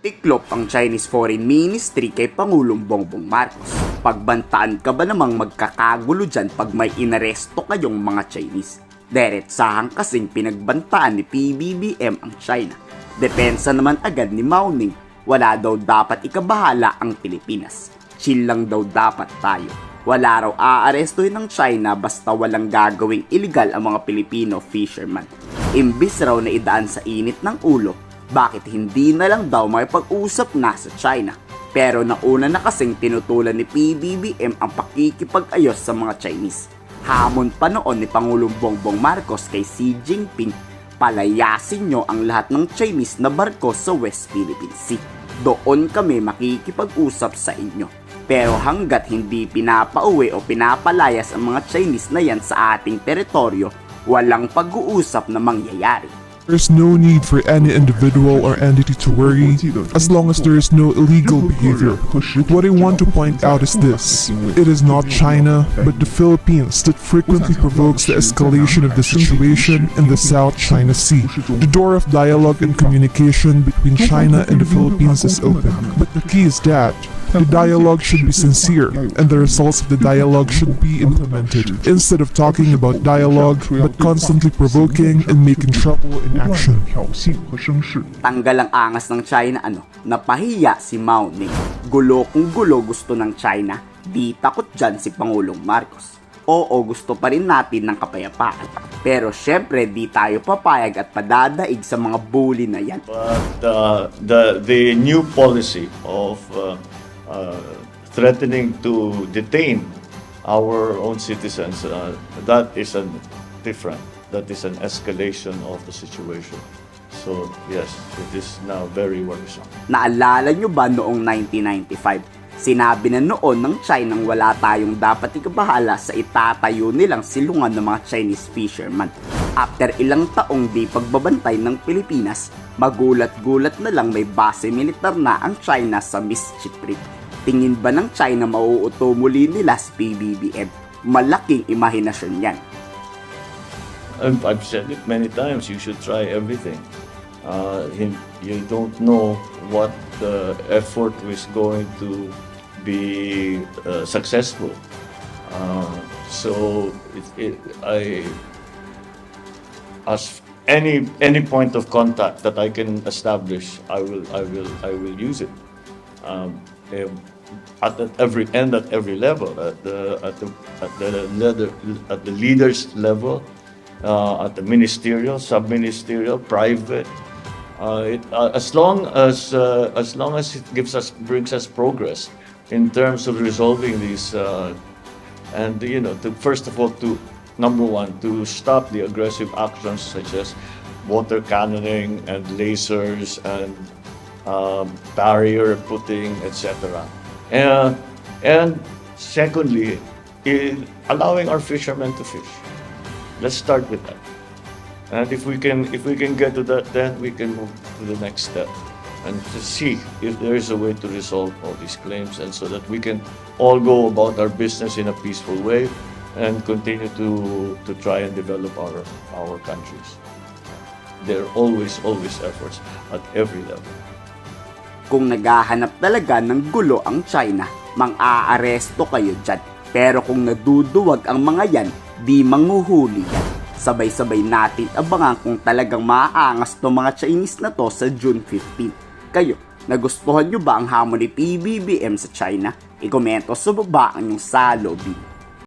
Tiklop ang Chinese Foreign Ministry kay Pangulong Bongbong Marcos. Pagbantaan ka ba namang magkakagulo dyan pag may inaresto kayong mga Chinese? Diretsahang kasing pinagbantaan ni PBBM ang China. Depensa naman agad ni Mao Ning, wala daw dapat ikabahala ang Pilipinas. Chill lang daw dapat tayo. Wala raw aarestuhin ng China basta walang gagawing illegal ang mga Pilipino fisherman. Imbis raw na idaan sa init ng ulo, bakit hindi na lang daw may pag-usap na sa China? Pero nauna na kasing tinutulan ni PBBM ang pakikipag-ayos sa mga Chinese. Hamon pa noon ni Pangulong Bongbong Marcos kay Xi Jinping, palayasin nyo ang lahat ng Chinese na barko sa West Philippine Sea. Doon kami makikipag-usap sa inyo. Pero hanggat hindi pinapauwi o pinapalayas ang mga Chinese na yan sa ating teritoryo, walang pag-uusap na mangyayari. There's no need for any individual or entity to worry as long as there is no illegal behavior. What I want to point out is this it is not China, but the Philippines that frequently provokes the escalation of the situation in the South China Sea. The door of dialogue and communication between China and the Philippines is open, but the key is that The dialogue should be sincere, and the results of the dialogue should be implemented, instead of talking about dialogue but constantly provoking and making trouble in action. Tanggal ang angas ng China ano, napahiya si Mao Ning. Gulo kung gulo gusto ng China, di takot dyan si Pangulong Marcos oo gusto pa rin natin ng kapayapaan. Pero syempre, di tayo papayag at padadaig sa mga bully na yan. But uh, the, the new policy of uh, uh, threatening to detain our own citizens uh, that is a different. That is an escalation of the situation. So yes, it is now very worrisome. Naalala nyo ba noong 1995? Sinabi na noon ng China wala tayong dapat ikabahala sa itatayo nilang silungan ng mga Chinese fisherman. After ilang taong di pagbabantay ng Pilipinas, magulat-gulat na lang may base militar na ang China sa Mischief Reef. Tingin ba ng China mauuto muli nila si PBBM? Malaking imahinasyon yan. I've said it many times. You should try everything. Uh, you, don't know what the effort is going to be uh, successful. Uh, so it, it, I, as any any point of contact that I can establish, I will I will I will use it. Um, at, at every end, at every level, at the at the at the leader, at the leaders level, uh, at the ministerial, sub-ministerial, private. Uh, it, uh, as long as uh, as long as it gives us brings us progress in terms of resolving these, uh, and you know, to, first of all, to number one, to stop the aggressive actions such as water cannoning and lasers and um, barrier putting, etc. And, and secondly, in allowing our fishermen to fish. Let's start with that. And if we can, if we can get to that, then we can move to the next step and to see if there is a way to resolve all these claims, and so that we can all go about our business in a peaceful way and continue to to try and develop our our countries. There are always, always efforts at every level. Kung naghahanap talaga ng gulo ang China, mang-aaresto kayo dyan. Pero kung naduduwag ang mga yan, di manghuhuli yan. Sabay-sabay natin abangan kung talagang maaangas to mga Chinese na to sa June 15. Kayo, nagustuhan nyo ba ang hamon ni PBBM sa China? Ikomento sa baba ang inyong salobi.